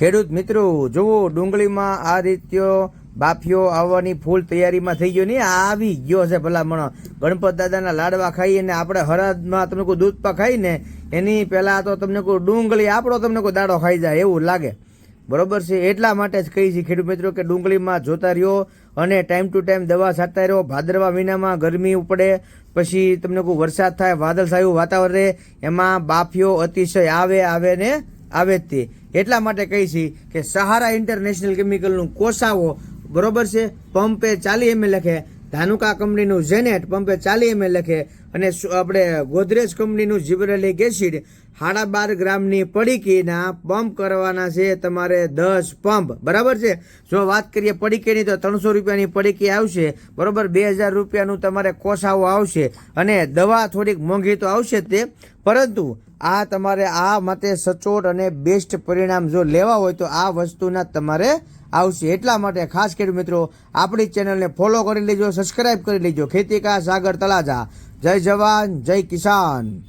ખેડૂત મિત્રો, જુઓ, ડુંગળીમાં આ રીત્યો બાફિયો આવવાની ફૂલ તૈયારીમાં થઈ ગયો નહીં, આવી ગયો છે ભલામણ. ગણપત દાદાના લાડવા ખાઈએ ને આપણે હરાદમાં તમને કોઈ દૂધ પા ખાઈ ને, એની પહેલાં તો તમને કોઈ ડુંગળી, આપણો તમને કોઈ દાડો ખાઈ જાય એવું લાગે. બરોબર છે, એટલા માટે જ કહી છે ખેડૂત મિત્રો કે ડુંગળીમાં જોતા રહ્યો અને ટાઈમ ટુ ટાઈમ દવા છાંટતા રહ્યો. ભાદરવા મહિનામાં ગરમી ઉપડે, પછી તમને કોઈ વરસાદ થાય, વાદળછાયું વાતાવરણ રહે, એમાં બાફિયો અતિશય આવે આવે ને આવે તે. એટલા માટે કહી છે કે સહારા ઇન્ટરનેશનલ કેમિકલનું કોસાવો બરોબર છે? પંપે ચાલી એમ લખે. ધાનુકા કંપનીનું ઝેનેટ પંપે ચાલી એમ લખે અને આપણે ગોદરેજ કંપનીનું જીબ્રેલિક એસિડ સાડા બાર ગ્રામની પડીકીના પંપ કરવાના છે તમારે દસ પંપ. બરાબર છે? જો વાત કરીએ પડીકીની તો ત્રણસો રૂપિયાની પડીકી આવશે. બરાબર, બે હજાર રૂપિયાનું તમારે કોસાવો આવશે અને દવા થોડીક મોંઘી તો આવશે તે. પરંતુ આ તમારે આ માટે સચોટ અને બેસ્ટ પરિણામ જો લેવા હોય તો આ વસ્તુના તમારે આવશે. એટલા માટે ખાસ ખેડૂત મિત્રો, આપણી ચેનલને ફોલો કરી લેજો સબસ્ક્રાઇબ કરી લેજો. ખેતી કા સાગર તળાજા. જય જવાન, જય કિસાન.